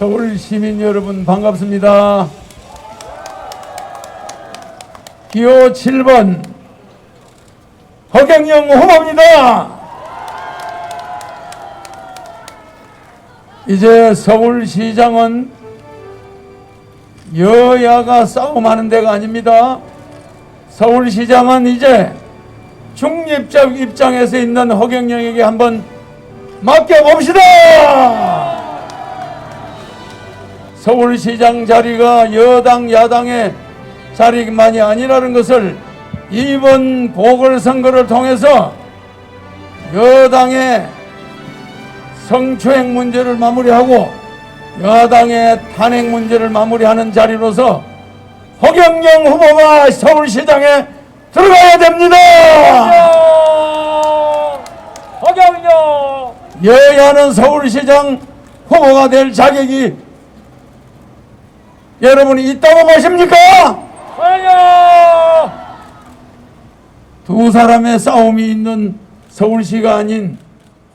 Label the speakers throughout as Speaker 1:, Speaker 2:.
Speaker 1: 서울 시민 여러분 반갑습니다. 기호 7번 허경영 후보입니다. 이제 서울시장은 여야가 싸움하는 데가 아닙니다. 서울시장은 이제 중립적 입장에서 있는 허경영에게 한번 맡겨봅시다! 서울시장 자리가 여당, 야당의 자리만이 아니라는 것을 이번 보궐선거를 통해서 여당의 성추행 문제를 마무리하고 여당의 탄핵 문제를 마무리하는 자리로서 허경영 후보가 서울시장에 들어가야 됩니다.
Speaker 2: 허경영
Speaker 1: 여야는 서울시장 후보가 될 자격이 여러분이 있다고 보십니까?
Speaker 2: 허경영
Speaker 1: 두 사람의 싸움이 있는 서울시가 아닌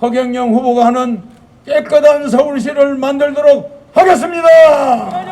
Speaker 1: 허경영 후보가 하는 깨끗한 서울시를 만들도록 하겠습니다.